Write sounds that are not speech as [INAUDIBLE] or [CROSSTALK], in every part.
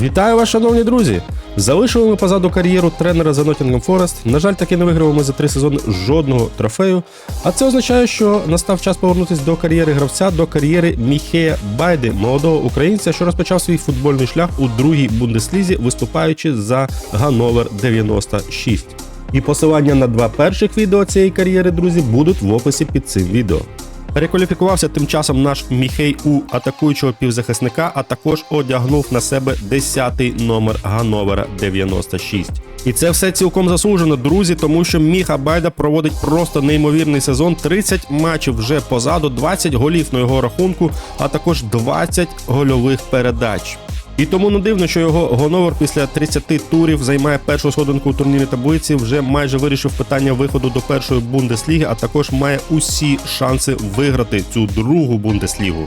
Вітаю вас, шановні друзі! Залишили ми позаду кар'єру тренера за Nottingham Forest. На жаль, таки не виграли ми за три сезони жодного трофею. А це означає, що настав час повернутися до кар'єри гравця, до кар'єри Міхея Байди, молодого українця, що розпочав свій футбольний шлях у другій бундеслізі, виступаючи за Гановер 96. І посилання на два перших відео цієї кар'єри, друзі, будуть в описі під цим відео. Перекваліфікувався тим часом наш Міхей у атакуючого півзахисника, а також одягнув на себе 10-й номер Гановера 96. І це все цілком заслужено, друзі, тому що Міха Байда проводить просто неймовірний сезон. 30 матчів вже позаду, 20 голів на його рахунку, а також 20 гольових передач. І тому не дивно, що його Гоновер після 30 турів займає першу сходинку у турнірі таблиці, вже майже вирішив питання виходу до першої бундесліги, а також має усі шанси виграти цю другу бундеслігу.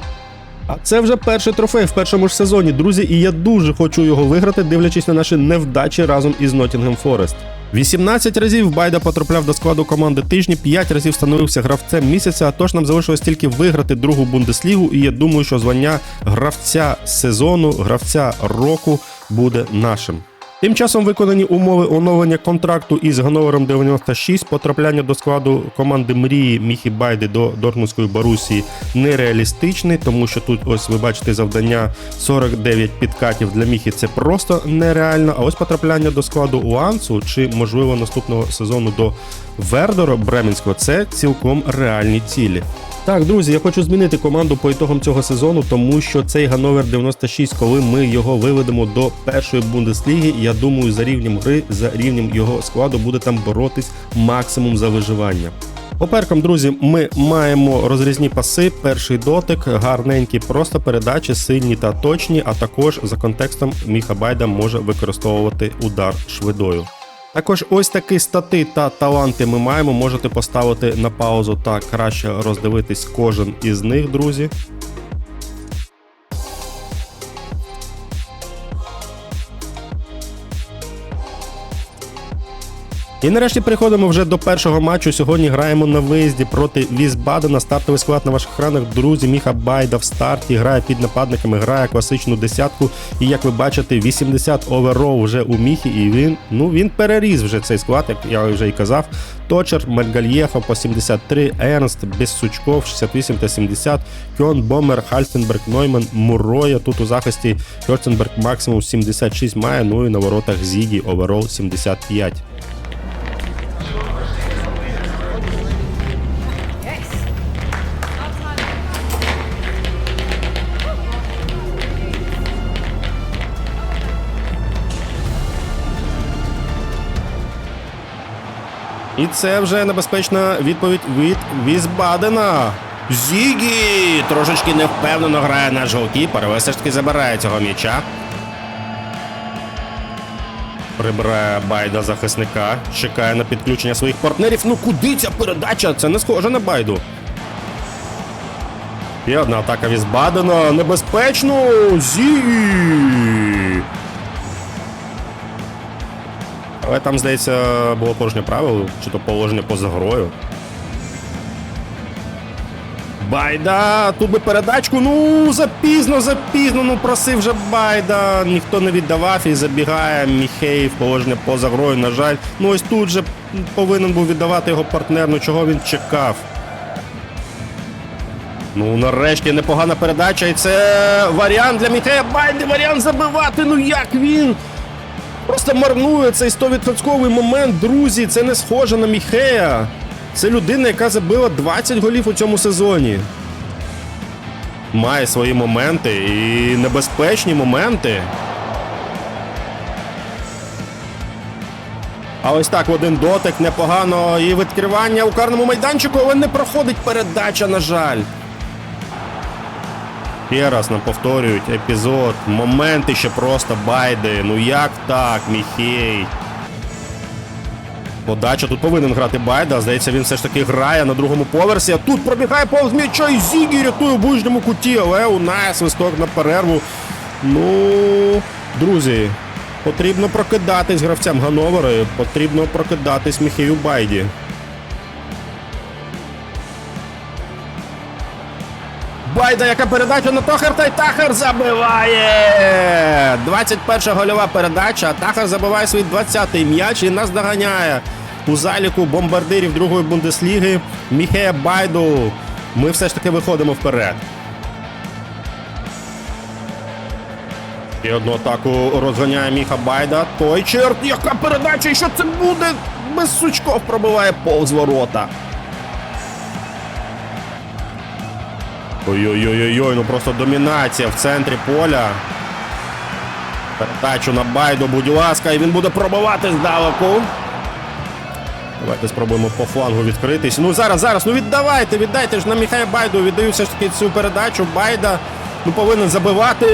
А це вже перший трофей в першому ж сезоні, друзі, і я дуже хочу його виграти, дивлячись на наші невдачі разом із Nottingham Forest. 18 разів Байда потрапляв до складу команди тижні, 5 разів становився гравцем місяця. Тож нам залишилось тільки виграти другу бундеслігу. І я думаю, що звання гравця сезону, гравця року буде нашим. Тим часом виконані умови оновлення контракту із Гановером 96, потрапляння до складу команди Мрії Міхі Байди до Дортмундської Барусі нереалістичний, тому що тут ось ви бачите завдання 49 підкатів для Міхі. Це просто нереально. А ось потрапляння до складу Уансу чи можливо наступного сезону до Вердора Бременського це цілком реальні цілі. Так, друзі, я хочу змінити команду по ітогам цього сезону, тому що цей Гановер 96, коли ми його виведемо до першої бундесліги, я думаю, за рівнем гри, за рівнем його складу буде там боротись максимум за виживання. Поперкам, друзі, ми маємо розрізні паси, перший дотик, гарненькі просто передачі, сильні та точні, а також за контекстом Міха Байда може використовувати удар швидою. Також ось такі стати та таланти ми маємо. Можете поставити на паузу та краще роздивитись кожен із них, друзі. І нарешті переходимо вже до першого матчу. Сьогодні граємо на виїзді проти Візбадена. Стартовий склад на ваших екранах. Друзі, Міха Байда в старті грає під нападниками, грає класичну десятку. І як ви бачите, 80 оверол вже у Міхі, і він ну він переріс вже цей склад, як я вже і казав. Точер, Мальгальєхо по 73, Ернст, Безсучков 68 та 70, Кьон, Бомер, Хальстенберг, Нойман, Муроя. Тут у захисті Хьорценберг максимум 76 має, ну і на воротах Зігі оверол 75. І це вже небезпечна відповідь від Візбадена. Зігі! Трошечки невпевнено грає наш голкіпер, але все ж таки забирає цього м'яча. Прибирає байда захисника, чекає на підключення своїх партнерів. Ну куди ця передача? Це не схоже на байду. Є одна атака Візбадена. Небезпечно! Зігі! Але там, здається, було порушення правил, чи то положення поза грою. Байда! Тут би передачку. Ну, запізно, запізно. Ну просив вже Байда. Ніхто не віддавав і забігає Міхеїв, положення поза грою. На жаль. Ну ось тут же повинен був віддавати його партнер. Ну чого він чекав? Ну, нарешті непогана передача, і це варіант для Міхея Байди. Варіант забивати. Ну як він? Просто марнує цей 100% момент, друзі. Це не схоже на Міхея. Це людина, яка забила 20 голів у цьому сезоні. Має свої моменти і небезпечні моменти. А ось так один дотик непогано і відкривання у карному майданчику, але не проходить передача, на жаль. Ще раз нам повторюють епізод, моменти ще просто байди. Ну як так, Міхей? Подача тут повинен грати Байда. Здається, він все ж таки грає на другому поверсі. А тут пробігає повз м'яча і Зігі рятує в ближньому куті, але у нас свисток на перерву. Ну, друзі, потрібно прокидатись гравцям Гановера, потрібно прокидатись Міхею Байді. Байда, яка передача на Тохарта, і Тахар забиває! 21 гольова передача. Тахар забиває свій 20-й м'яч і нас доганяє у заліку бомбардирів другої бундесліги Міхея Байду. Ми все ж таки виходимо вперед. І одну атаку розганяє Міха Байда. Той черт, яка передача, і що це буде? Без сучков пробиває повз ворота. Ой-ой-ой, ну просто домінація в центрі поля. Передачу на Байду, будь ласка, і він буде пробивати здалеку. Давайте спробуємо по флангу відкритись. Ну зараз, зараз, ну віддавайте, віддайте ж на Міхая Байду. Віддаю все ж таки цю передачу. Байда ну, повинен забивати.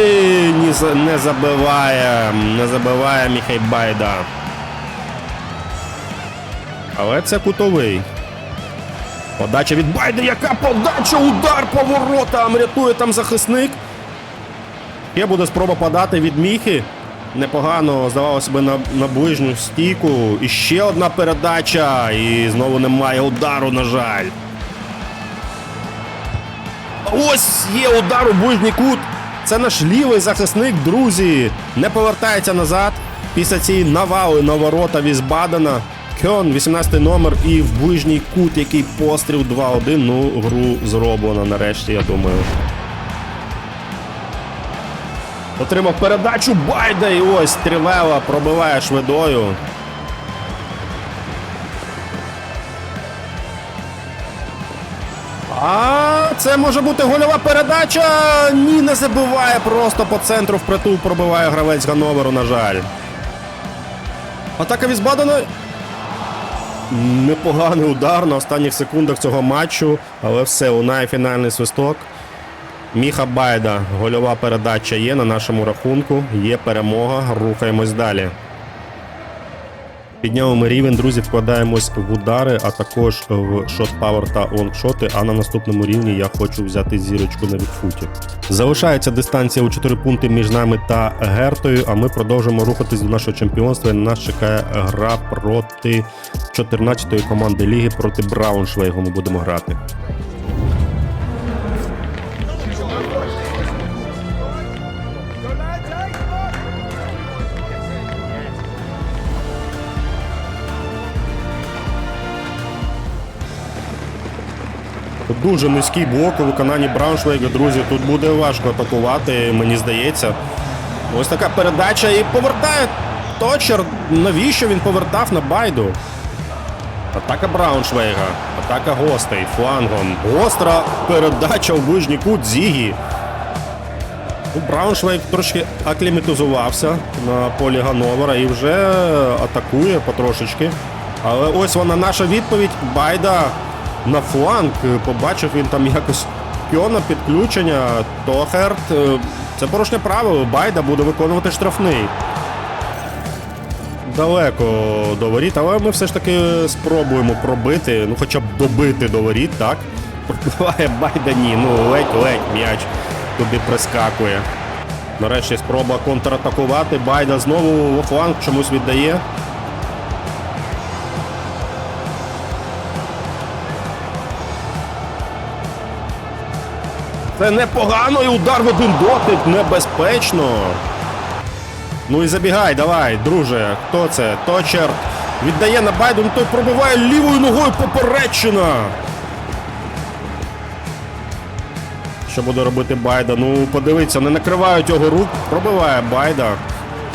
Ні, не забиває. Не забиває Міхай Байда. Але це кутовий. Подача від Байда, яка подача, удар по воротам, рятує там захисник. Ще буде спроба подати від Міхи. Непогано, здавалося би, на, на ближню стійку. І ще одна передача. І знову немає удару, на жаль. Ось є удар у ближній кут. Це наш лівий захисник, друзі. Не повертається назад. Після цієї навали на ворота Візбадена. Кьон, 18 номер, і в ближній кут, який постріл 2-1. Ну, гру зроблено нарешті, я думаю. Отримав передачу Байда і ось Трівела пробиває швидою. А це може бути гольова передача. Ні, не забиває. Просто по центру впритул пробиває гравець Гановеру, на жаль. Атака Візбадена. Непоганий удар на останніх секундах цього матчу, але все, лунає фінальний свисток. Міха Байда, гольова передача є на нашому рахунку. Є перемога. Рухаємось далі. Підняли ми рівень, друзі, вкладаємось в удари, а також в шот-павер та лонгшоти. А на наступному рівні я хочу взяти зірочку на відфуті. Залишається дистанція у 4 пункти між нами та Гертою, а ми продовжуємо рухатись до нашого чемпіонства. Нас чекає гра проти 14-ї команди ліги проти Брауншвейгу. Ми будемо грати. Дуже низький блок у виконанні Брауншвейга, друзі. Тут буде важко атакувати, мені здається. Ось така передача і повертає Точер. Навіщо він повертав на байду? Атака Брауншвейга, атака гостей флангом. Гостра передача в ближній кут Зігі. Ну, Брауншвейг трошки акліматизувався на полі Гановера і вже атакує потрошечки. Але ось вона наша відповідь. Байда на фланг. Побачив він там якось піона підключення. Тохерт. е, Це порушення правил. Байда буде виконувати штрафний. Далеко до воріт, але ми все ж таки спробуємо пробити, ну хоча б добити до воріт, так? Пробиває Байда ні, ну ледь-ледь м'яч туди прискакує. Нарешті спроба контратакувати. Байда знову во фланг чомусь віддає. Це непогано і удар в один дотик, небезпечно. Ну і забігай, давай, друже. Хто це? Точер. Віддає на Байду, ну той пробиває лівою ногою поперечина. Що буде робити Байда? Ну, подивіться, не накривають його рук, пробиває Байда.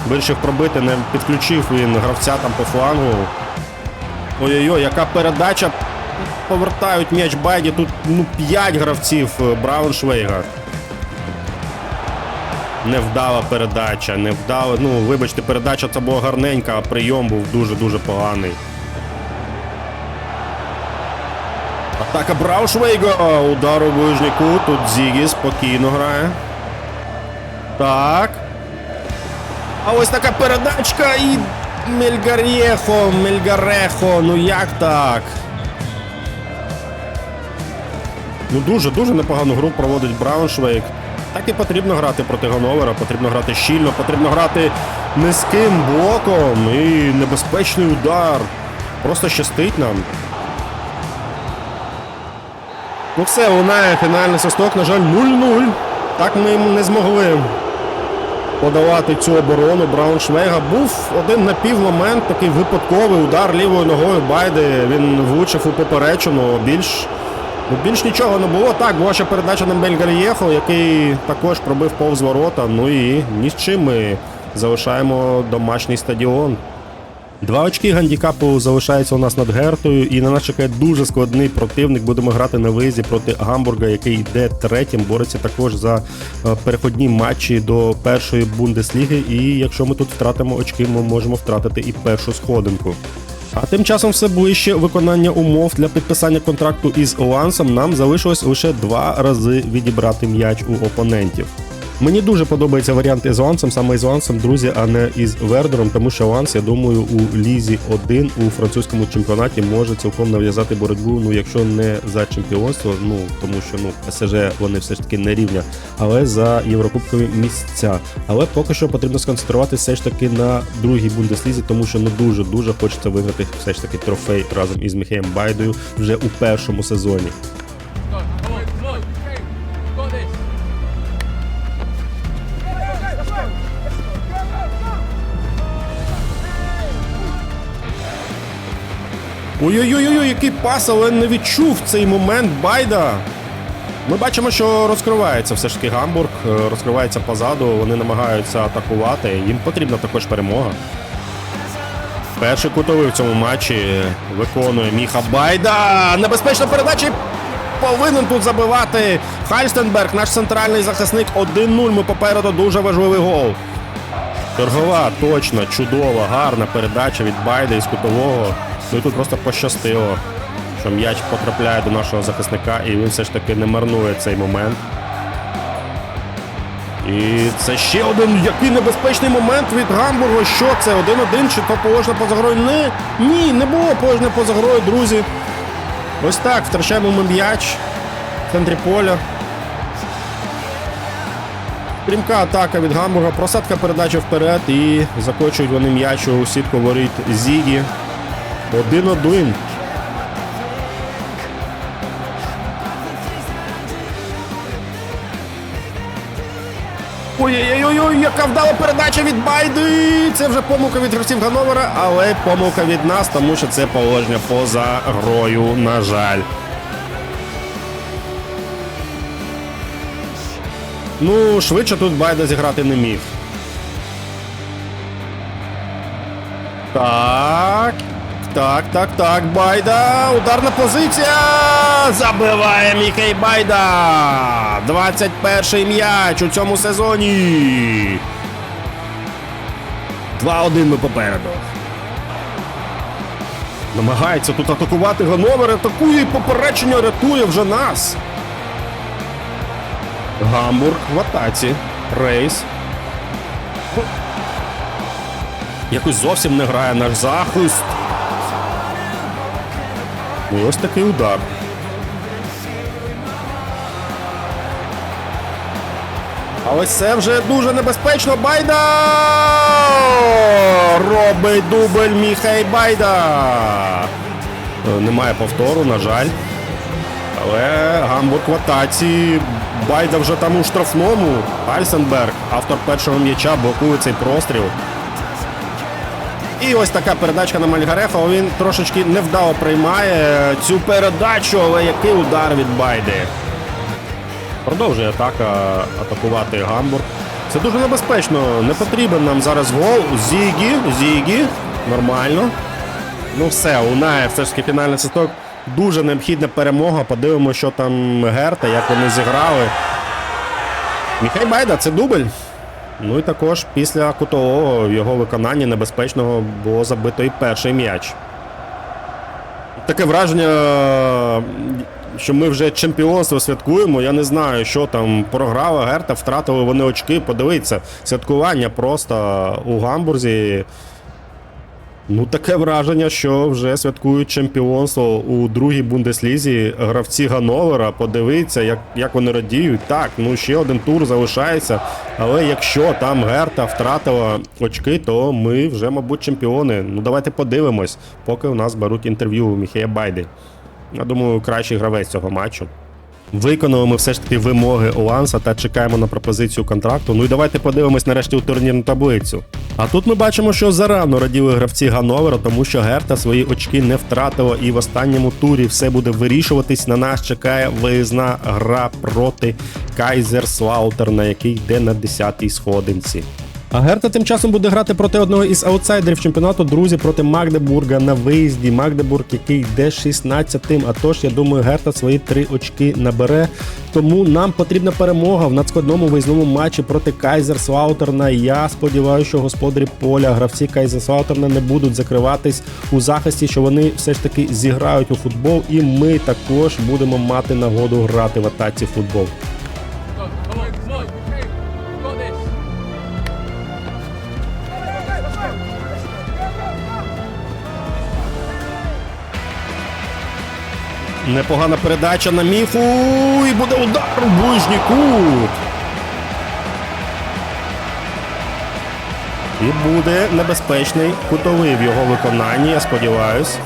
Вирішив пробити, не підключив він гравця там по флангу. Ой-ой-ой, яка передача. Повертають м'яч Байді. Тут ну 5 гравців е, Брауншвейга. Невдала передача, невдала. Ну, вибачте, передача це була гарненька, а прийом був дуже-дуже поганий. Атака Браушвейга. Удар у ближній. Тут Зігі спокійно грає. Так. А ось така передачка і Мельгарєхо, Мельгарехо. Ну як так? Ну дуже-дуже непогану гру проводить Брауншвейг. Так і потрібно грати проти Гановера, потрібно грати щільно, потрібно грати низьким блоком і небезпечний удар. Просто щастить нам. Ну все, лунає фінальний свисток, на жаль, 0-0. Так ми не змогли подавати цю оборону Брауншвейга. Був один напівмомент, такий випадковий удар лівою ногою Байди. Він влучив у поперечину. Більш, ну, більш нічого не було. Так, була ще передача на Бельгарієхо, який також пробив повз ворота. Ну і ні з чим ми залишаємо домашній стадіон. Два очки гандікапу залишаються у нас над Гертою, і на нас чекає дуже складний противник. Будемо грати на виїзді проти Гамбурга, який йде третім, бореться також за е, переходні матчі до першої бундесліги. І якщо ми тут втратимо очки, ми можемо втратити і першу сходинку. А тим часом все ближче виконання умов для підписання контракту із Лансом. Нам залишилось лише два рази відібрати м'яч у опонентів. Мені дуже подобається варіант із Лансом, саме із Лансом, друзі, а не із Вердером, тому що Ланс, я думаю, у Лізі 1 у французькому чемпіонаті може цілком нав'язати боротьбу, ну якщо не за чемпіонство, ну тому що ну ПСЖ вони все ж таки не рівня, але за єврокубкові місця. Але поки що потрібно сконцентруватися все ж таки на другій бундеслізі, тому що ну дуже дуже хочеться виграти все ж таки трофей разом із Міхеєм Байдою вже у першому сезоні. Ой-ой-ой, який пас, але не відчув цей момент Байда. Ми бачимо, що розкривається все ж таки Гамбург, е, розкривається позаду, вони намагаються атакувати. Їм потрібна також перемога. Перший кутовий в цьому матчі виконує Міха Байда. Небезпечна передача. Повинен тут забивати Хальстенберг, наш центральний захисник. 1-0. Ми попереду дуже важливий гол. Торгова, точно, чудова, гарна передача від Байда із кутового. Ну і тут просто пощастило, що м'яч потрапляє до нашого захисника, і він все ж таки не марнує цей момент. І це ще один який небезпечний момент від Гамбурга. Що це? 1-1 чи то положення поза грою? Не, ні, не було положення поза грою, друзі. Ось так, втрачаємо ми м'яч в центрі поля. Стрімка атака від Гамбурга, просадка передачі вперед і закочують вони м'яч у сітку воріт Зігі. Один-один. Ой-ой-ой, яка вдала передача від Байди! Це вже помилка від гравців Гановера, але помилка від нас, тому що це положення поза грою, на жаль. Ну, швидше тут Байда зіграти не міг. Так. Так, так, так, Байда. Ударна позиція. Забиває Мікей Байда. 21-й м'яч у цьому сезоні. 2-1 ми попереду. Намагається тут атакувати Гановер, атакує і попередження рятує вже нас. Гамбург в атаці. Рейс. Якось зовсім не грає наш захист. І ось такий удар. А ось це вже дуже небезпечно. Байда! Робить дубль Міхей Байда. Е, Немає повтору, на жаль. Але Гамбург в атаці. Байда вже там у штрафному. Альсенберг, автор першого м'яча, блокує цей простріл. І ось така передачка на Мальгарефа. Він трошечки невдало приймає цю передачу, але який удар від Байди. Продовжує атака атакувати Гамбург. Це дуже небезпечно. Не потрібен нам зараз гол. Зігі, Зігі. Нормально. Ну все, лунає все ж таки фінальний свисток. Дуже необхідна перемога. Подивимося, що там Герта, як вони зіграли. Міхай Байда, це дубль. Ну і також після кутового в його виконанні небезпечного було забито і перший м'яч. Таке враження, що ми вже чемпіонство святкуємо. Я не знаю, що там програла Герта, втратили вони очки. Подивіться, святкування просто у Гамбурзі. Ну, таке враження, що вже святкують чемпіонство у другій бундеслізі. Гравці Гановера, подивіться, як, як вони радіють. Так, ну ще один тур залишається. Але якщо там Герта втратила очки, то ми вже, мабуть, чемпіони. Ну давайте подивимось, поки у нас беруть інтерв'ю у Міхея Байди. Я думаю, кращий гравець цього матчу. Виконали ми все ж таки вимоги Ланса та чекаємо на пропозицію контракту. Ну і давайте подивимось нарешті у турнірну таблицю. А тут ми бачимо, що зарано раділи гравці Гановера, тому що Герта свої очки не втратила, і в останньому турі все буде вирішуватись. На нас чекає виїзна гра проти Кайзерслаутерна, який йде на 10-й сходинці. А Герта тим часом буде грати проти одного із аутсайдерів чемпіонату, друзі, проти Магдебурга на виїзді. Магдебург, який йде 16-тим. А тож, я думаю, Герта свої три очки набере. Тому нам потрібна перемога в надскладному виїзному матчі проти Кайзерслаутерна. Я сподіваюся, що господарі поля, гравці Кайзерслаутерна не будуть закриватись у захисті, що вони все ж таки зіграють у футбол, і ми також будемо мати нагоду грати в атаці футбол. Непогана передача на міфу. І буде удар у ближній кут. І буде небезпечний кутовий в його виконанні, я сподіваюсь.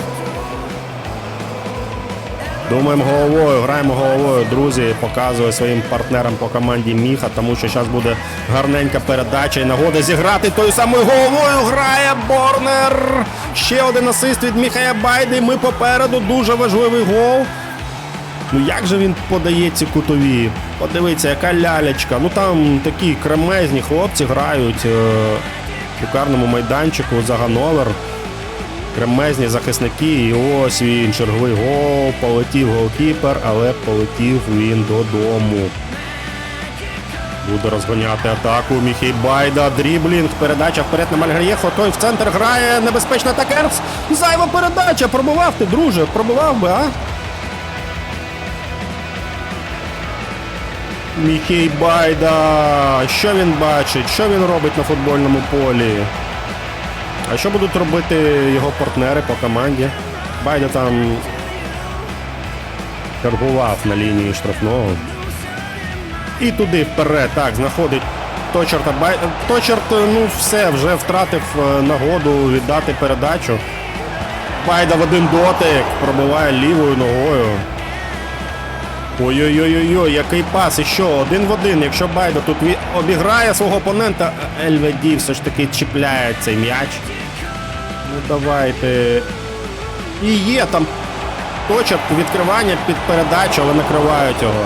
Думаємо головою, граємо головою, друзі. Показує своїм партнерам по команді Міха, тому що зараз буде гарненька передача і нагода зіграти тою самою головою. Грає Борнер. Ще один асист від Міхая Байди. Ми попереду. Дуже важливий гол. Ну як же він подає ці кутові? Подивіться, яка лялечка. Ну там такі кремезні хлопці грають е, в шикарному майданчику за Гановер. Кремезні захисники, і ось він черговий гол. Полетів голкіпер, але полетів він додому. Буде розганяти атаку. Міхій Байда, дріблінг, передача вперед на Мальгарєхо. Той в центр грає. Небезпечна Такерс. Зайва передача. Пробував ти, друже. Пробував би, а? Міхей Байда. Що він бачить? Що він робить на футбольному полі? А що будуть робити його партнери по команді? Байда там чергував на лінії штрафного. І туди вперед. Так, знаходить Точерта Бай. Точерт, ну все, вже втратив е, нагоду віддати передачу. Байда в один дотик пробиває лівою ногою. Ой-ой-ой, який пас, і що, один в один. Якщо Байда тут обіграє свого опонента, Ельведі все ж таки чіпляє цей м'яч. Ну давайте. І є там точок відкривання під передачу, але накривають його.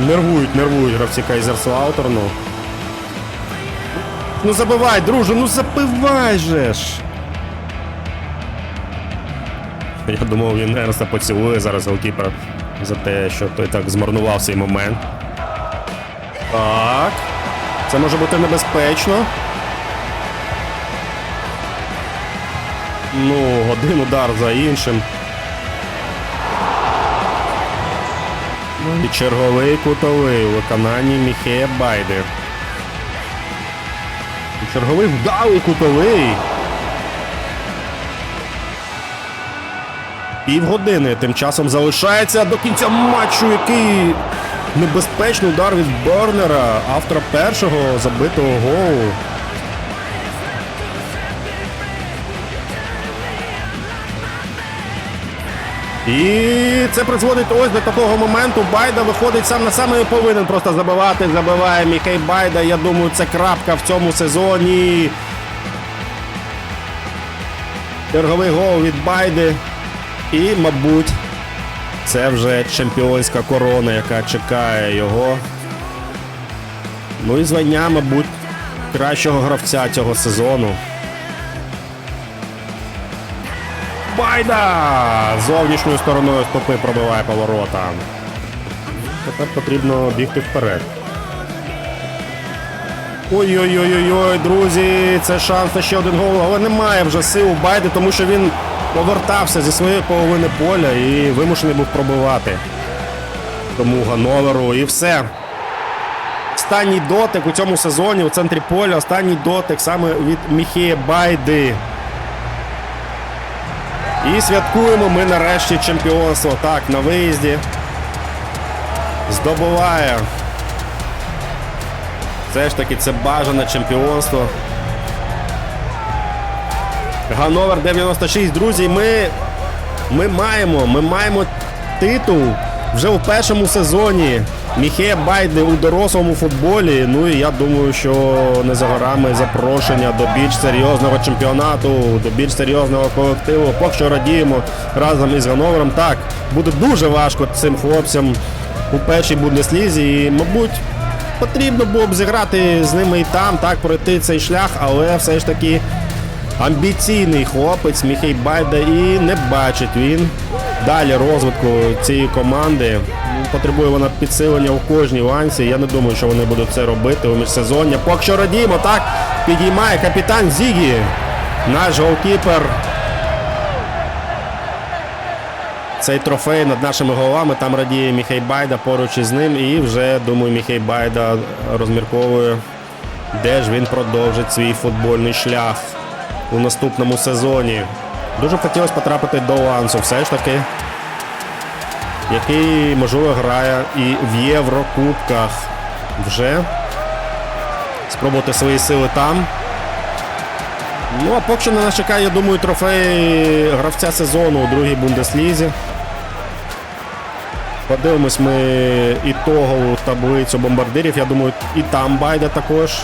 Нервують, нервують гравці Кайзерслаутерну. Ну забивай, друже, ну забивай же ж. Я думав, він Ернста поцілує зараз голкіпер за те, що той так змарнував цей момент. Так. Це може бути небезпечно. Ну, один удар за іншим. І черговий кутовий у виконанні Міхея Байди. І черговий вдалий кутовий. Півгодини тим часом залишається до кінця матчу, який небезпечний удар від Борнера, автора першого забитого голу. І це призводить ось до такого моменту. Байда виходить сам на саме і повинен просто забивати. Забиває Міхей Байда. Я думаю, це крапка в цьому сезоні. Черговий гол від Байди. І, мабуть, це вже чемпіонська корона, яка чекає його. Ну і звання, мабуть, кращого гравця цього сезону. Байда! Зовнішньою стороною стопи пробиває поворота. Тепер потрібно бігти вперед. Ой-ой-ой-ой, друзі, це шанс на ще один гол, але немає вже сил у Байди, тому що він повертався зі своєї половини поля і вимушений був пробивати. Тому Гановеру і все. Останній дотик у цьому сезоні у центрі поля, останній дотик саме від Міхея Байди. І святкуємо ми нарешті чемпіонство. Так, на виїзді. Здобуває. Все ж таки це бажане чемпіонство. Гановер 96, друзі, ми ми маємо, ми маємо титул вже у першому сезоні. Міхея Байди у дорослому футболі. Ну і я думаю, що не за горами запрошення до більш серйозного чемпіонату, до більш серйозного колективу. Поки що радіємо разом із Ганновером. Так, буде дуже важко цим хлопцям у першій бундеслізі. І, мабуть, потрібно було б зіграти з ними і там, так пройти цей шлях, але все ж таки амбіційний хлопець Міхей Байда і не бачить він далі розвитку цієї команди. Потребує вона підсилення у кожній ланці. Я не думаю, що вони будуть це робити у міжсезоння. Поки що радіємо, так підіймає капітан Зігі. Наш голкіпер. Цей трофей над нашими головами. Там радіє Міхей Байда поруч із ним. І вже думаю, Міхей Байда розмірковує, де ж він продовжить свій футбольний шлях у наступному сезоні. Дуже б хотілося потрапити до Лансу, все ж таки, який, можливо, грає і в Єврокубках вже. Спробувати свої сили там. Ну, а поки що на нас чекає, я думаю, трофей гравця сезону у другій Бундеслізі. Подивимось ми ітогову таблицю бомбардирів. Я думаю, і там Байда також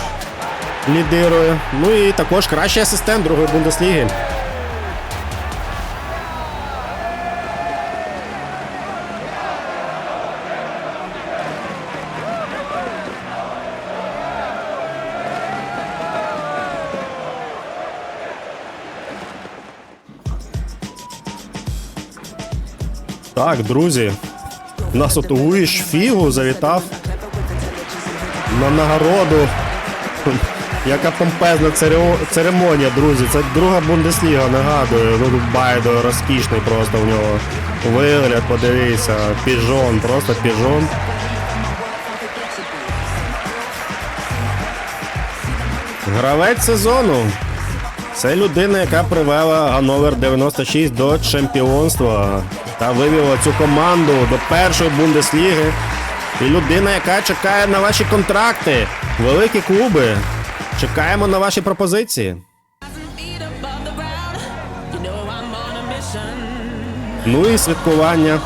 лідирує. Ну і також кращий асистент другої Бундесліги. Так, друзі, у нас от Луїш Фігу завітав на нагороду. [LAUGHS] Яка помпезна церемонія, друзі. Це друга Бундесліга, нагадую. Ну Байдо розкішний просто в нього. Вигляд, подивіться. Піжон, просто піжон. Гравець сезону. Це людина, яка привела Ганновер 96 до чемпіонства та вивела цю команду до першої Бундесліги. І людина, яка чекає на ваші контракти. Великі клуби. Чекаємо на ваші пропозиції. Ну і святкування.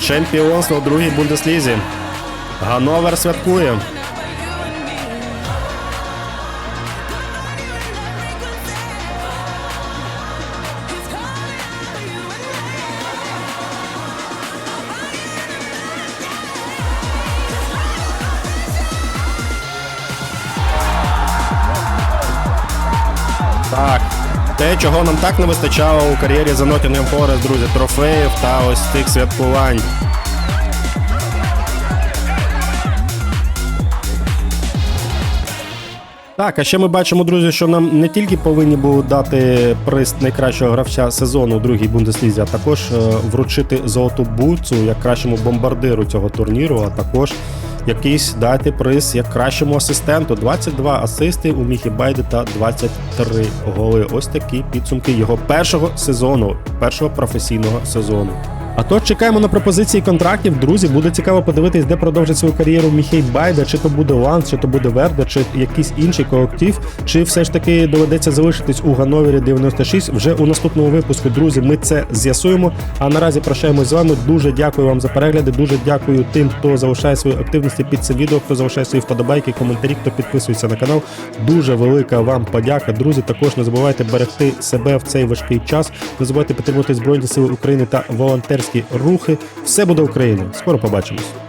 Чемпіонство у другій Бундеслізі. Ганновер святкує. Те, чого нам так не вистачало у кар'єрі за Nottingham Forest, друзі, трофеїв та ось цих святкувань. Так, а ще ми бачимо, друзі, що нам не тільки повинні були дати приз найкращого гравця сезону у другій Бундеслізі, а також е, вручити золоту бутсу як кращому бомбардиру цього турніру, а також якийсь дати приз як кращому асистенту. 22 асисти у Міхі Байде та 23 голи. Ось такі підсумки його першого сезону, першого професійного сезону. А то чекаємо на пропозиції контрактів. Друзі, буде цікаво подивитись, де продовжить свою кар'єру Міхей Байда, чи то буде Ланс, чи то буде Верда, чи якийсь інший колектив, чи все ж таки доведеться залишитись у Гановері 96 вже у наступному випуску. Друзі, ми це з'ясуємо. А наразі прощаємось з вами. Дуже дякую вам за перегляди. Дуже дякую тим, хто залишає свої активності під цим відео, хто залишає свої вподобайки, коментарі, хто підписується на канал. Дуже велика вам подяка. Друзі, також не забувайте берегти себе в цей важкий час. Не забувайте підтримувати Збройні Сили України та волонтерські рухи. Все буде Україна. Скоро побачимось.